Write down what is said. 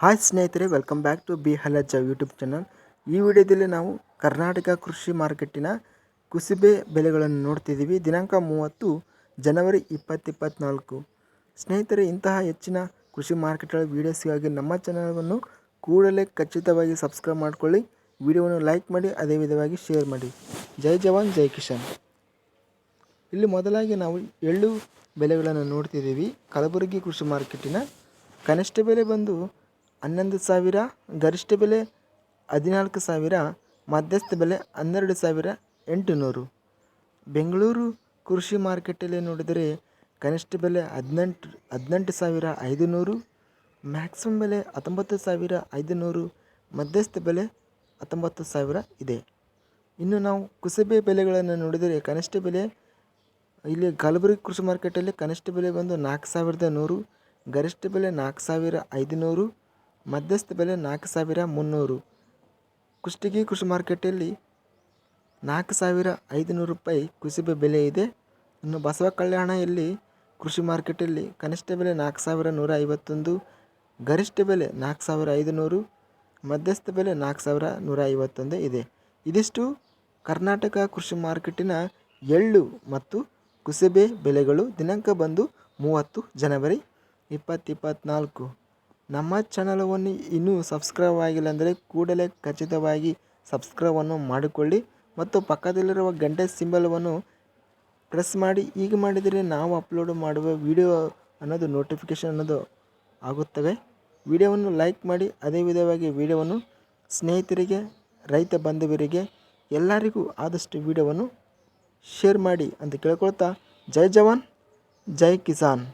Hi ಸ್ನೇಹಿತರೆ welcome back to B Halaja YouTube channel ಈ ವಿಡಿಯೋದಲ್ಲಿ ನಾವು ಕರ್ನಾಟಕ ಕೃಷಿ ಮಾರ್ಕೆಟಿನ ಕುಸುಬೆ ಬೆಲೆಗಳನ್ನು ನೋಡ್ತಿದ್ದೀವಿ. ದಿನಾಂಕ ಮೂವತ್ತು ಜನವರಿ ಇಪ್ಪತ್ತಿಪ್ಪತ್ನಾಲ್ಕು ಸ್ನೇಹಿತರೆ, ಇಂತಹ ಹೆಚ್ಚಿನ ಕೃಷಿ ಮಾರ್ಕೆಟ್ಗಳ ವೀಡಿಯೋಸ್ಗಾಗಿ ನಮ್ಮ ಚಾನಲನ್ನು ಕೂಡಲೇ ಖಚಿತವಾಗಿ ಸಬ್ಸ್ಕ್ರೈಬ್ ಮಾಡಿಕೊಳ್ಳಿ. ವಿಡಿಯೋವನ್ನು ಲೈಕ್ ಮಾಡಿ, ಅದೇ ವಿಧವಾಗಿ ಶೇರ್ ಮಾಡಿ. ಜೈ ಜವಾನ್, ಜೈ ಕಿಶನ್ ಇಲ್ಲಿ ಮೊದಲಾಗಿ ನಾವು ಎಳ್ಳು ಬೆಲೆಗಳನ್ನು ನೋಡ್ತಿದ್ದೀವಿ. ಕಲಬುರಗಿ ಕೃಷಿ ಮಾರ್ಕೆಟಿನ ಕನಿಷ್ಠ ಬೆಲೆ ಬಂದು ಹನ್ನೊಂದು ಸಾವಿರ, ಗರಿಷ್ಠ ಬೆಲೆ ಹದಿನಾಲ್ಕು ಸಾವಿರ, ಮಧ್ಯಸ್ಥ ಬೆಲೆ ಹನ್ನೆರಡು ಸಾವಿರ, ಎಂಟುನೂರು. ಬೆಂಗಳೂರು ಕೃಷಿ ಮಾರ್ಕೆಟಲ್ಲಿ ನೋಡಿದರೆ ಕನಿಷ್ಠ ಬೆಲೆ ಹದಿನೆಂಟು ಹದಿನೆಂಟು ಸಾವಿರ ಐದುನೂರು, ಮ್ಯಾಕ್ಸಿಮಮ್ ಬೆಲೆ ಹತ್ತೊಂಬತ್ತು ಸಾವಿರ ಐದುನೂರು, ಮಧ್ಯಸ್ಥ ಬೆಲೆ ಹತ್ತೊಂಬತ್ತು ಸಾವಿರ ಇದೆ. ಇನ್ನು ನಾವು ಕುಸಬೆ ಬೆಲೆಗಳನ್ನು ನೋಡಿದರೆ ಕನಿಷ್ಠ ಬೆಲೆ ಇಲ್ಲಿ ಕಲಬುರಗಿ ಕೃಷಿ ಮಾರ್ಕೆಟಲ್ಲಿ ಕನಿಷ್ಠ ಬೆಲೆ ಬಂದು ನಾಲ್ಕು ಸಾವಿರದ ನೂರು, ಗರಿಷ್ಠ ಬೆಲೆ ನಾಲ್ಕು ಸಾವಿರ ಐದುನೂರು ಮಧ್ಯಸ್ಥ ಬೆಲೆ ನಾಲ್ಕು ಸಾವಿರ ಮುನ್ನೂರು. ಕುಷ್ಟಗಿ ಕೃಷಿ ಮಾರ್ಕೆಟಲ್ಲಿ ನಾಲ್ಕು ಸಾವಿರ ಐದುನೂರು ರೂಪಾಯಿ ಕುಸುಬೆ ಬೆಲೆ ಇದೆ. ಇನ್ನು ಬಸವ ಕಲ್ಯಾಣದಲ್ಲಿ ಕೃಷಿ ಮಾರ್ಕೆಟಲ್ಲಿ ಕನಿಷ್ಠ ಬೆಲೆ ನಾಲ್ಕು ಸಾವಿರ ನೂರ ಐವತ್ತೊಂದು, ಗರಿಷ್ಠ ಬೆಲೆ ನಾಲ್ಕು ಸಾವಿರ ಐದುನೂರು, ಮಧ್ಯಸ್ಥ ಬೆಲೆ ನಾಲ್ಕು ಸಾವಿರ ನೂರ ಐವತ್ತೊಂದು ಇದೆ. ಇದಿಷ್ಟು ಕರ್ನಾಟಕ ಕೃಷಿ ಮಾರ್ಕೆಟಿನ ಎಳ್ಳು ಮತ್ತು ಕುಸುಬೆ ಬೆಲೆಗಳು ದಿನಾಂಕ ಬಂದು ಮೂವತ್ತು ಜನವರಿ ಇಪ್ಪತ್ತಿಪ್ಪತ್ನಾಲ್ಕು ನಮ್ಮ ಚಾನಲವನ್ನು ಇನ್ನೂ ಸಬ್ಸ್ಕ್ರೈಬ್ ಆಗಿಲ್ಲ ಅಂದರೆ ಕೂಡಲೇ ಖಚಿತವಾಗಿ ಸಬ್ಸ್ಕ್ರೈಬನ್ನು ಮಾಡಿಕೊಳ್ಳಿ ಮತ್ತು ಪಕ್ಕದಲ್ಲಿರುವ ಗಂಟೆ ಸಿಂಬಲವನ್ನು ಪ್ರೆಸ್ ಮಾಡಿ. ಈಗ ಮಾಡಿದರೆ ನಾವು ಅಪ್ಲೋಡ್ ಮಾಡುವ ವಿಡಿಯೋ ಅನ್ನೋದು ನೋಟಿಫಿಕೇಷನ್ ಅನ್ನೋದು ಆಗುತ್ತವೆ. ವಿಡಿಯೋವನ್ನು ಲೈಕ್ ಮಾಡಿ. ಅದೇ ವಿಧವಾಗಿ ವಿಡಿಯೋವನ್ನು ಸ್ನೇಹಿತರಿಗೆ, ರೈತ ಬಾಂಧವರಿಗೆ, ಎಲ್ಲರಿಗೂ ಆದಷ್ಟು ವಿಡಿಯೋವನ್ನು ಶೇರ್ ಮಾಡಿ ಅಂತ ಕೇಳ್ಕೊಳ್ತಾ. ಜೈ ಜವಾನ್, ಜೈ ಕಿಸಾನ್.